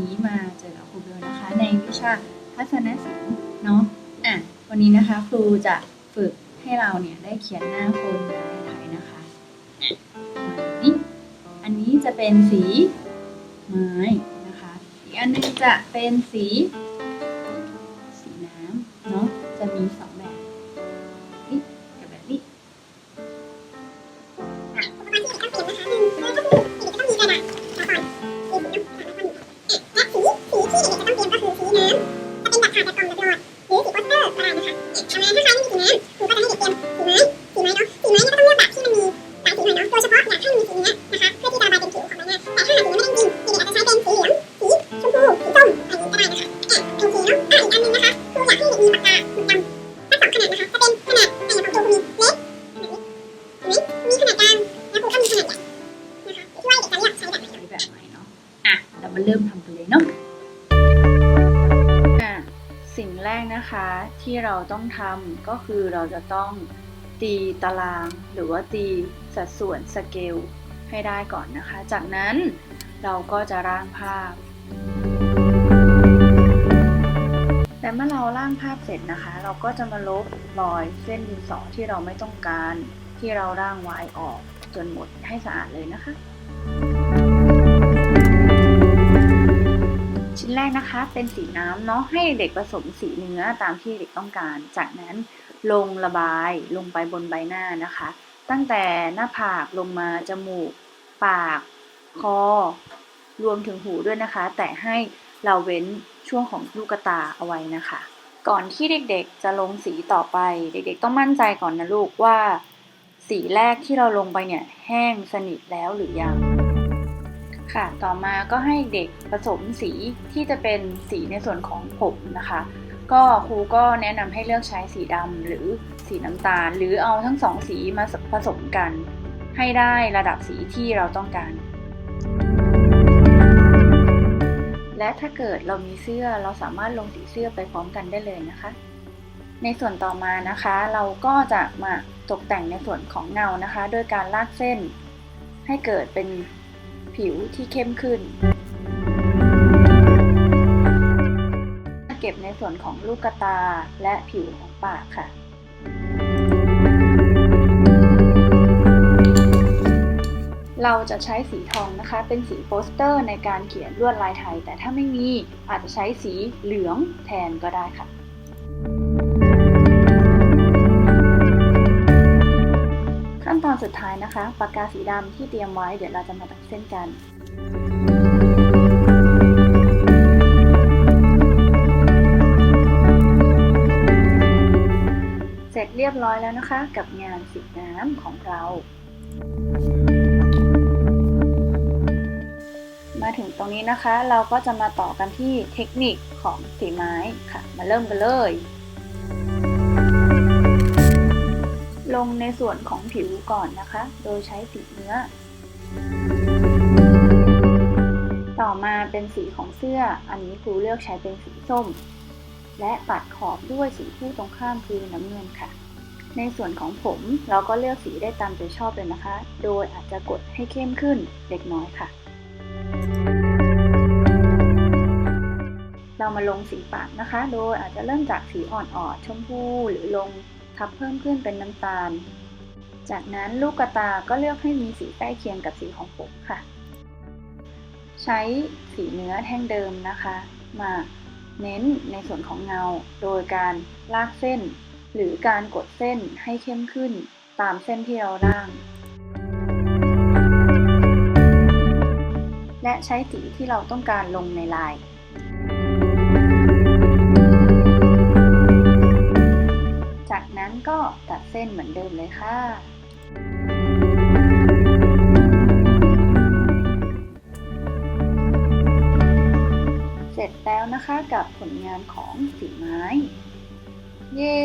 นี้มาเจอกับครูเบลนะคะ ในวิชาทัศนศิลป์เนาะอะวันนี้นะคะครูจะฝึกให้เราเนี่ยได้เขียนหน้าคนในไทยนะคะนี่อันนี้จะเป็นสีไม้นะคะ อีกอันหนึงจะเป็นสี สีน้ำเนาะจะมีสอง อะไรให้ใช้นี่สีนะหนูก็จะได้เด็กเตรียมสีไม้สีไม้เนาะสีไม้เนี่ยก็ต้องเลือกแบบที่มันมีหลายสีหน่อยเนาะโดยเฉพาะอยากให้มันมีสีเนี้ยนะคะเพื่อที่จะระบายเป็นผิวของมันเนี่ยแต่ถ้าหากสีไม่ได้จริงเด็กอาจจะใช้เป็นสีเหลืองสีชมพูสีส้มอะไรอย่นี้ก็ได้นะคะอะโอเคเนาะอ่าอีกอันนึงนะคะคืออยากให้เด็กมีปากกาหนึ่กดำทั้งสองขนาดนะคะจะเป็นขนาดแต่างของตัวคุณมีเล็กขนาดนี้มีขนาดกลางแล้วคุณก็มีขนาดใหญ่นะคะช่วยเด็กจะเลือกใช้แบบไหนแบบไหนเนาะอะเรามาเริ่มทำกันเลยเนาะ แรกนะคะที่เราต้องทำก็คือเราจะต้องตีตารางหรือว่าตีสัดส่วนสเกลให้ได้ก่อนนะคะ จากนั้นเราก็จะร่างภาพ แต่เมื่อเราร่างภาพเสร็จนะคะ เราก็จะมาลบรอยเส้นดินสอที่เราไม่ต้องการที่เราร่างไว้ออกจนหมดให้สะอาดเลยนะคะ แรกนะคะ เป็นสีน้ำเนาะให้เด็กผสมสีเนื้อตามที่เด็กต้องการ จากนั้นลงระบายลงไปบนใบหน้านะคะ ตั้งแต่หน้าผากลงมาจมูก ปาก คอ รวมถึงหูด้วยนะคะ แต่ให้เราเว้นช่วงของลูกตาเอาไว้นะคะ ก่อนที่เด็กๆจะลงสีต่อไป เด็กๆต้องมั่นใจก่อนนะลูกว่า สีแรกที่เราลงไปเนี่ยแห้งสนิทแล้วหรือยัง ค่ะ ต่อมาก็ให้เด็กผสมสีที่จะเป็นสีในส่วนของผมนะคะ ก็ครูก็แนะนำให้เลือกใช้สีดำหรือสีน้ำตาล หรือเอาทั้งสองสีมาผสมกัน ให้ได้ระดับสีที่เราต้องการ และถ้าเกิดเรามีเสื้อเราสามารถลงสีเสื้อไปพร้อมกันได้เลยนะคะ ในส่วนต่อมานะคะ เราก็จะมาตกแต่งในส่วนของเงานะคะโดยการลากเส้น ให้เกิดเป็น ผิวที่เข้มขึ้น เก็บในส่วนของลูกตาและผิวของปากค่ะ เราจะใช้สีทองนะคะ เป็นสีโปสเตอร์ในการเขียนลวดลายไทย แต่ถ้าไม่มีอาจจะใช้สีเหลืองแทนก็ได้ค่ะ นตอนสุดท้ายนะคะ ปากกาสีดำที่เตรียมไว้เดี๋ยวเราจะมาตัดเส้นกันเสร็จเรียบร้อยแล้วนะคะ กับงานสีน้ำของเรา มาถึงตรงนี้นะคะ เราก็จะมาต่อกันที่เทคนิคของสีไม้ค่ะ มาเริ่มกันเลย ลงในส่วนของผิวก่อนนะคะ โดยใช้สีเนื้อ ต่อมาเป็นสีของเสื้อ อันนี้ครูเลือกใช้เป็นสีส้ม และปัดขอบด้วยสีคู่ตรงข้ามคือน้ำเงินค่ะ ในส่วนของผมเราก็เลือกสีได้ตามใจชอบเลยนะคะ โดยอาจจะกดให้เข้มขึ้นเล็กน้อยค่ะ เรามาลงสีปากนะคะ โดยอาจจะเริ่มจากสีอ่อนๆชมพูหรือลง ทับเพิ่มขึ้นเป็นน้ำตาล จากนั้นลูกกระตาก็เลือกให้มีสีใกล้เคียงกับสีของผมค่ะ ใช้สีเนื้อแท่งเดิมนะคะ มาเน้นในส่วนของเงา โดยการลากเส้น หรือการกดเส้นให้เข้มขึ้นตามเส้นที่เราร่าง และใช้สีที่เราต้องการลงในลาย นั้นก็ตัดเส้นเหมือนเดิมเลยค่ะ เสร็จแล้วนะคะกับผลงานของสีไม้ เย้